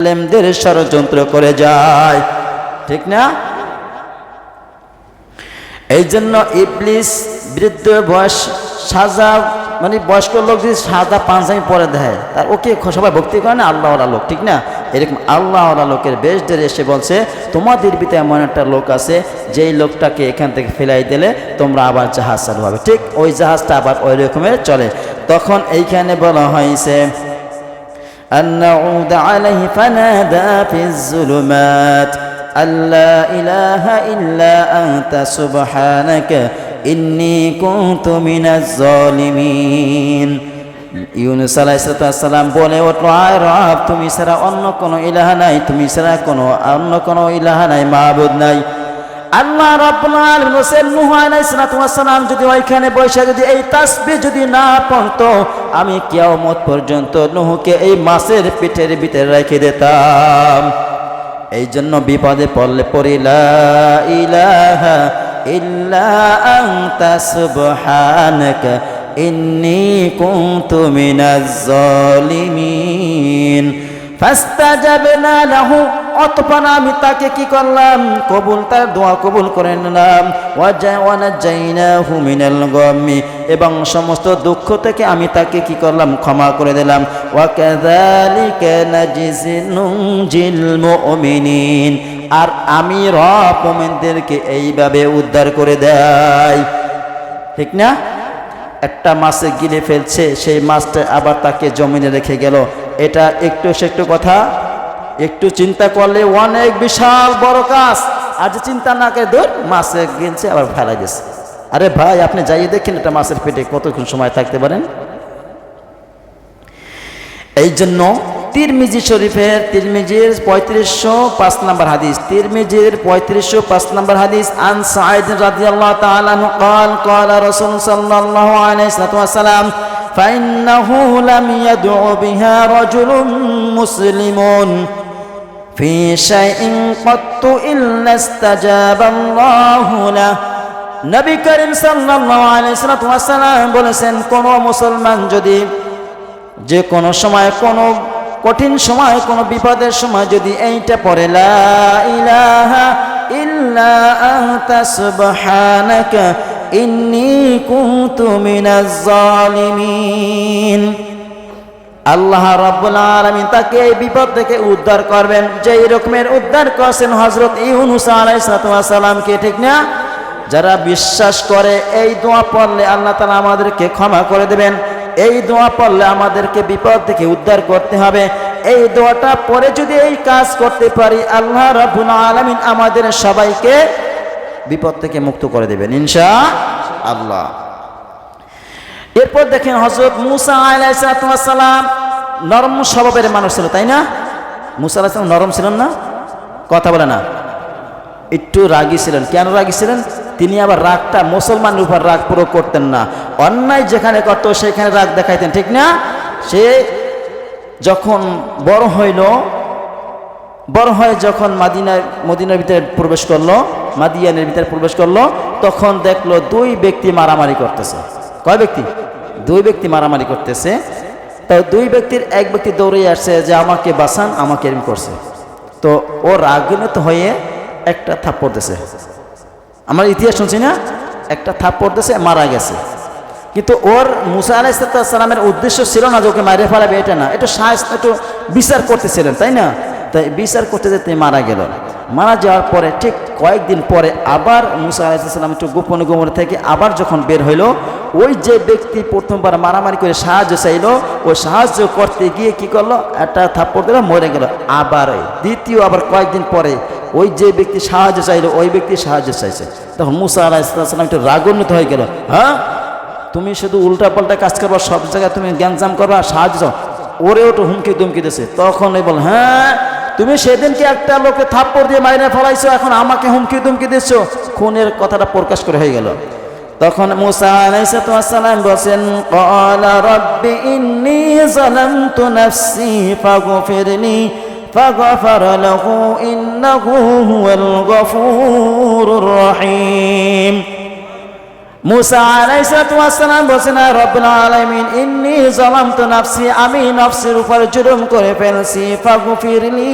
আলেমদের ষড়যন্ত্র করে যায়। ঠিক না? এই জন্য ইবলিস বৃদ্ধ বয়স সাজা মানে বয়স্ক লোক যদি সাদা পাঞ্জাবি পরে দেয়, তার ওকে সবাই ভক্তি করে না, আল্লাহওয়ালা লোক, ঠিক না? এরকম আল্লাহওয়ালা লোকের বেশ ধরে এসে বলছে, তোমাদের ভিতরে এমন একটা লোক আছে, যেই লোকটাকে এখান থেকে ফেলাই দিলে তোমরা আবার জাহাজ চালু হবে ঠিক ওই জাহাজটা আবার ওই রকমের চলে। তখন এইখানে বলা হয়েছে أن نعود عليه فنادى في الظلمات أن لا إله إلا أنت سبحانك إني كنت من الظالمين ইউনুস আলাইসালাম বলে উঠল আয় রব তুমি ছাড়া অন্য কোনো ইলাহা নাই তুমি ছাড়া কোনো অন্য কোনো ইলাহা নাই মাহবুদ নাই আল্লাহ রাব্বুল আলামিন হোসেন নূহ আলাইহিস সালাম যদি ওইখানে বসে যদি এই তাসবিহ যদি না পড়তো, আমি কিয়ামত পর্যন্ত নূহকে এই মাছের পিঠের ভিতরে রেখে দিতাম। এই জন্য বিপদে পড়লে পড়ি, লা ইলাহা ইল্লা আনতা সুবহানাকা ইন্নী কুনতু মিনাজ জালিমিন ফাস্তাজাবনা লাহু অতপর আমি তাকে কি করলাম? কবুল তার দোয়া কবুল করে নিলাম। ওয়ানাজাইনাহু মিনাল গাম্মি। এবং সমস্ত দুঃখ থেকে আমি তাকে কি করলাম? ক্ষমা করে দিলাম। আর আমি রব এইভাবে উদ্ধার করে দেয় ঠিক না? একটা মাছে গিলে ফেলছে, সেই মাছটা আবার তাকে জমিনে রেখে গেল। এটা একটু সে একটু কথা। একটু চিন্তা করলে অনেক বিশাল বড় কাজ আজ চিন্তা না করে দূর মাছে গিলছে আবার ফেলা গেছে আরে ভাই আপনি যাইয়ে দেখেন এটা মাছের পেটে কতক্ষণ সময় থাকতে পারেন এই জন্য তিরমিজি শরীফের তিরমিজির পঁয়ত্রিশশো পাঁচ নম্বর হাদিস তিরমিজির পঁয়ত্রিশশো পাঁচ নম্বর হাদিস আন সাইদ রাদিয়াল্লাহু তাআলা আনহু قال قال رسول صلى الله عليه وسلم فإنه لم يدع بها رجل مسلم في شيء قط إلا استجاب الله له নবী করিম সাল্লাল্লাহু আলাইহি ওয়াসাল্লাম বলেছেন কোন মুসলমান যদি যে কোনো সময় কোনো কঠিন সময় কোনো বিপদের সময় যদি এইটা পড়ে লা ইলাহা ইল্লা আনতা সুবহানাকা ইন্নী কুনতু মিনাজ জালিমিন আল্লাহ রাব্বুল আলামিন তাকে এই বিপদ থেকে উদ্ধার করবেন। যেই রকমের উদ্ধার করছেন হযরত ইউনূস আলাইহিস সালামকে ঠিক না? যারা বিশ্বাস করে, এই দোয়া পড়লে আল্লাহ তালা আমাদেরকে ক্ষমা করে দেবেন। এই দোয়া পড়লে আমাদেরকে বিপদ থেকে উদ্ধার করতে হবে। এই দোয়াটা পরে যদি এই কাজ করতে পারি, আল্লাহ রাব্বুল আলমিন আমাদের সবাইকে বিপদ থেকে মুক্ত করে দেবেন, ইনশা আল্লাহ। এরপর দেখেন হজরত মুসা আলাইসালাম নরম স্বভাবের মানুষ ছিল, তাই না? মুসা আলাইসালাম নরম ছিলেন না? কথা বলে না। একটু রাগী ছিলেন। কেন রাগি ছিলেন? তিনি আবার রাগটা মুসলমানের উপর রাগ পুরো করতেন না। অন্যায় যেখানে করত, সেখানে রাগ দেখাইতেন, ঠিক না? সে যখন বড় হইল, বড় হয়ে যখন মাদিনার মদিনার ভিতরে প্রবেশ করল, মাদিয়ানের ভিতরে প্রবেশ করল, তখন দেখল দুই ব্যক্তি মারামারি করতেছে। কয় ব্যক্তি? দুই ব্যক্তি মারামারি করতেছে, তো দুই ব্যক্তির এক ব্যক্তি দৌড়ে আসছে যে, আমাকে বাঁচান, আমাকে এরম করছে। তো ও রাগিনত হয়ে একটা থাপ্পড় দিছে। আমরা ইতিহাস শুনছি না? একটা থাপ্পড় দিছে, মারা গেছে। কিন্তু ওর মুসা আলাইসালামের উদ্দেশ্য ছিল না যে ওকে মারে ফেলাবে, এটা না। একটু সাহস একটু বিচার করতেছিলেন, তাই না? তাই বিচার করতে যেতে মারা গেল। মারা যাওয়ার পরে ঠিক কয়েকদিন পরে আবার মুসা আলাইসাল্লাম একটু গোপনে গোপনে থেকে আবার যখন বের হইল, ওই যে ব্যক্তি প্রথমবার মারামারি করে সাহায্য চাইল, ওই সাহায্য করতে গিয়ে কি করল? একটা থাপ্পড় দিল, মরে গেল। আবার দ্বিতীয় আবার কয়েকদিন পরে ওই যে ব্যক্তি সাহায্য চাইলো, ওই ব্যক্তি সাহায্য চাইছে। তখন মুসা আলাইসাল্লাম একটু রাগান্বিত হয়ে গেল। হ্যাঁ? তুমি শুধু উল্টা পাল্টা কাজ করবা, সব জায়গায় তুমি জ্ঞানজাম করবা, সাহায্য ওরে ওটা হুমকি দুমকি দিছে। তখন বল হ্যাঁ তুমি সেদিনকে একটা লোকে থাপ্পড় দিয়ে মাইনে ফেলাইছো এখন আমাকে হুমকি দুমকি দিচ্ছ খুনের কথাটা প্রকাশ করে হয়ে গেল তখন মুসা আলাইসালাম বলছেন ক্বালা রাব্বি ইন্নী যালামতু নাফসি ফাগফিরনি فغفر له إنه هو الغفور الرحيم মুসা আলাইসালাম বলছেন রব্বুল আলামিন, ইন্নি জালামতু নাফসি, আমি নফসের উপর জুলুম করে ফেলছি, ফাগফিরলি